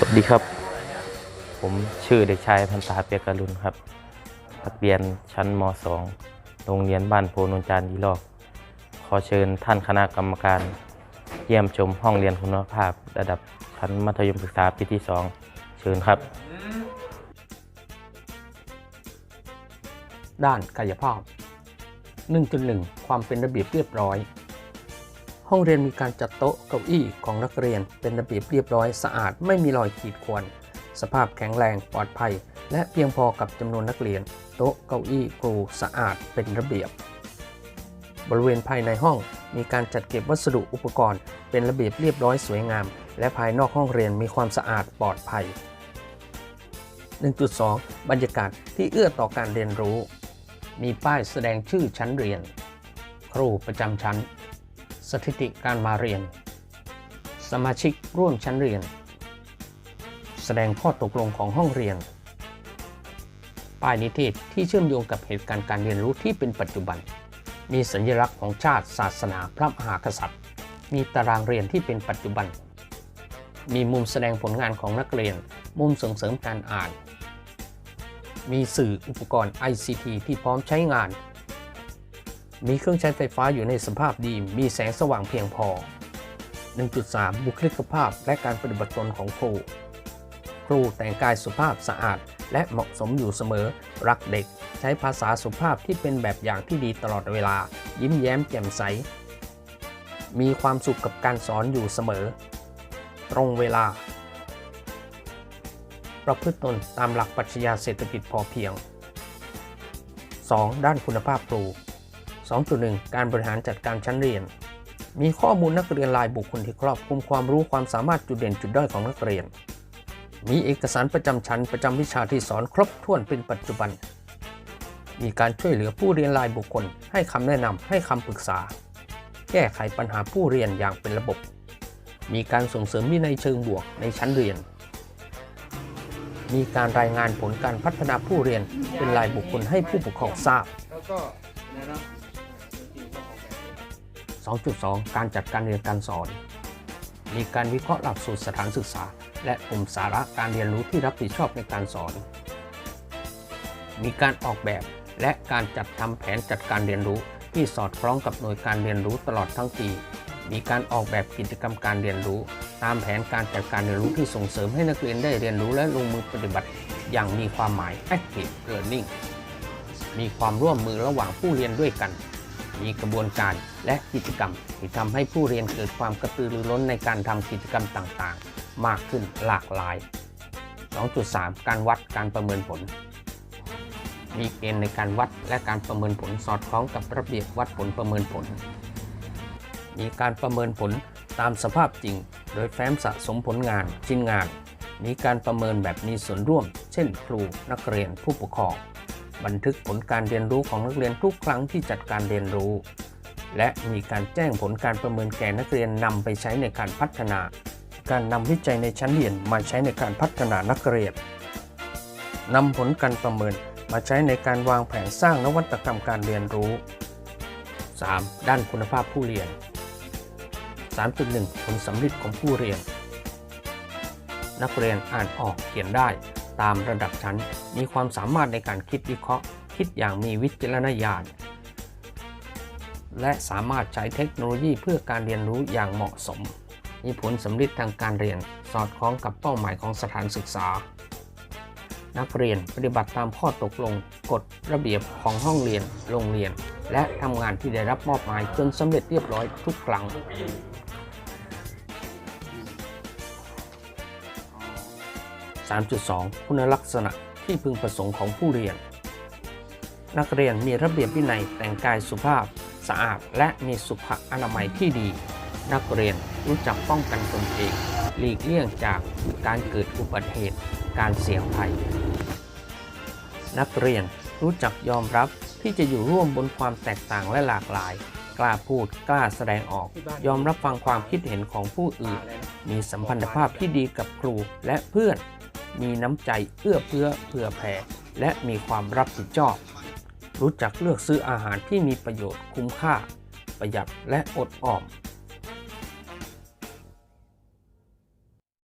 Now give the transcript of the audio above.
สวัสดีครับ ผมชื่อเด็กชายพันษาเปียกรุณครับ นักเรียนชั้นม .2 โรงเรียนบ้านโพนนจานยีลอก ขอเชิญท่านคณะกรรมการ เยี่ยมชมห้องเรียนคุณภาพ ระดับชั้นมัธยมศึกษาปีที่ 2 เชิญครับ ด้านกายภาพ 1.1 ความเป็นระเบียบเรียบร้อย ห้องเรียนมีการจัดโต๊ะเก้าอี้ของนักเรียน เป็นระเบียบเรียบร้อยสะอาดไม่มีรอยขีดข่วนสภาพแข็งแรงปลอดภัย และเพียงพอกับจำนวนนักเรียน โต๊ะเก้าอี้ครูสะอาดเป็นระเบียบ บริเวณภายในห้องมีการจัดเก็บวัสดุอุปกรณ์ เป็นระเบียบเรียบร้อยสวยงาม และภายนอกห้องเรียนมีความสะอาดปลอดภัย 1.2 บรรยากาศที่เอื้อต่อการเรียนรู้ มีป้ายแสดงชื่อชั้นเรียน ครูประจำชั้น สถิติการมาเรียน สมาชิกร่วมชั้นเรียน แสดงข้อตกลงของห้องเรียน ป้ายนิเทศที่เชื่อมโยงกับเหตุการณ์การเรียนรู้ที่เป็นปัจจุบัน มีสัญลักษณ์ของชาติศาสนาพระมหากษัตริย์ มีตารางเรียนที่เป็นปัจจุบัน มีมุมแสดงผลงานของนักเรียน มุมส่งเสริมการอ่าน มีสื่ออุปกรณ์ ICT ที่พร้อมใช้งาน มีเครื่องใช้ไฟฟ้าอยู่ในสภาพดี มีแสงสว่างเพียงพอ 1.3 บุคลิกภาพและการปฏิบัติตนของครู ครูแต่งกายสุภาพสะอาด และเหมาะสมอยู่เสมอ รักเด็ก ใช้ภาษาสุภาพที่เป็นแบบอย่างที่ดีตลอดเวลา ยิ้มแย้มแจ่มใส มีความสุขกับการสอนอยู่เสมอ ตรงเวลา ประพฤติตนตามหลักปรัชญาเศรษฐกิจพอเพียง 2. ด้านคุณภาพครู 2.1 การบริหารจัดการชั้นเรียน มีข้อมูลนักเรียนรายบุคคลที่ครอบคลุมความรู้ความสามารถจุดเด่นจุดด้อยของนักเรียน มีเอกสารประจำชั้นประจำวิชาที่สอนครบถ้วนเป็นปัจจุบัน มีการช่วยเหลือผู้เรียนรายบุคคล ให้คำแนะนำให้คำปรึกษา แก้ไขปัญหาผู้เรียนอย่างเป็นระบบ มีการส่งเสริมวินัยเชิงบวกในชั้นเรียน มีการรายงานผลการพัฒนาผู้เรียนเป็นรายบุคคลให้ผู้ปกครองทราบแล้วก็นะ 2.2 การจัดการเรียนการสอน มีการวิเคราะห์หลักสูตรสถานศึกษา และกลุ่มสาระการเรียนรู้ที่รับผิดชอบในการสอน มีการออกแบบและการจัดทำแผนจัดการเรียนรู้ที่สอดคล้องกับหน่วยการเรียนรู้ตลอดทั้งปี มีการออกแบบกิจกรรมการเรียนรู้ ตามแผนการจัดการเรียนรู้ที่ส่งเสริมให้นักเรียนได้เรียนรู้และลงมือปฏิบัติอย่างมีความหมาย active learning มีความร่วมมือระหว่างผู้เรียนด้วยกัน มีกระบวนการและกิจกรรม ที่ทำให้ผู้เรียนเกิดความกระตือรือร้นในการทำกิจกรรมต่างๆ มากขึ้นหลากหลาย 2.3 การวัดการประเมินผล มีเกณฑ์ในการวัดและการประเมินผลสอดคล้องกับระเบียบวัดผลประเมินผล มีการประเมินผลตามสภาพจริง โดยแฟ้มสะสมผลงานชิ้นงาน มีการประเมินแบบมีส่วนร่วม เช่น ครูนักเรียนผู้ปกครอง บันทึกผลการเรียนรู้ของนักเรียนทุกครั้งที่จัดการเรียนรู้ และมีการแจ้งผลการประเมินแก่นักเรียนนำไปใช้ในการพัฒนา การนำวิจัยในชั้นเรียนมาใช้ในการพัฒนานักเรียนนำผลการประเมินมาใช้ในการวางแผนสร้างนวัตกรรมการเรียนรู้ 3. ด้านคุณภาพผู้เรียน 3.1 ผลสำลิดของผู้เรียน นักเรียนอ่านออกเขียนได้ ตามระดับชั้น มีความสามารถในการคิดวิเคราะห์ คิดอย่างมีวิจารณญาณ และสามารถใช้เทคโนโลยีเพื่อการเรียนรู้อย่างเหมาะสม มีผลสำลิดทางการเรียน สอดคล้องกับเป้าหมายของสถานศึกษา นักเรียนปฏิบัติตามข้อตกลง กฎระเบียบของห้องเรียน โรงเรียน และทำงานที่ได้รับมอบหมายจนสำเร็จเรียบร้อยทุกครั้ง 3.2 คุณลักษณะที่พึงประสงค์ของผู้เรียน นักเรียนมีระเบียบวินัยแต่งกายสุภาพสะอาดและมีสุขอนามัยที่ดี นักเรียนรู้จักป้องกันตนเอง หลีกเลี่ยงจากการเกิดอุบัติเหตุ การเสี่ยงภัย นักเรียนรู้จักยอมรับที่จะอยู่ร่วมบนความแตกต่างและหลากหลาย กล้าพูดกล้าแสดงออก ยอมรับฟังความคิดเห็นของผู้อื่น มีสัมพันธภาพที่ดีกับครูและเพื่อน มีน้ำใจเอื้อเฟื้อเผื่อแผ่ และมีความรับผิดชอบ รู้จักเลือกซื้ออาหารที่มีประโยชน์คุ้มค่า ประหยัดและอดออม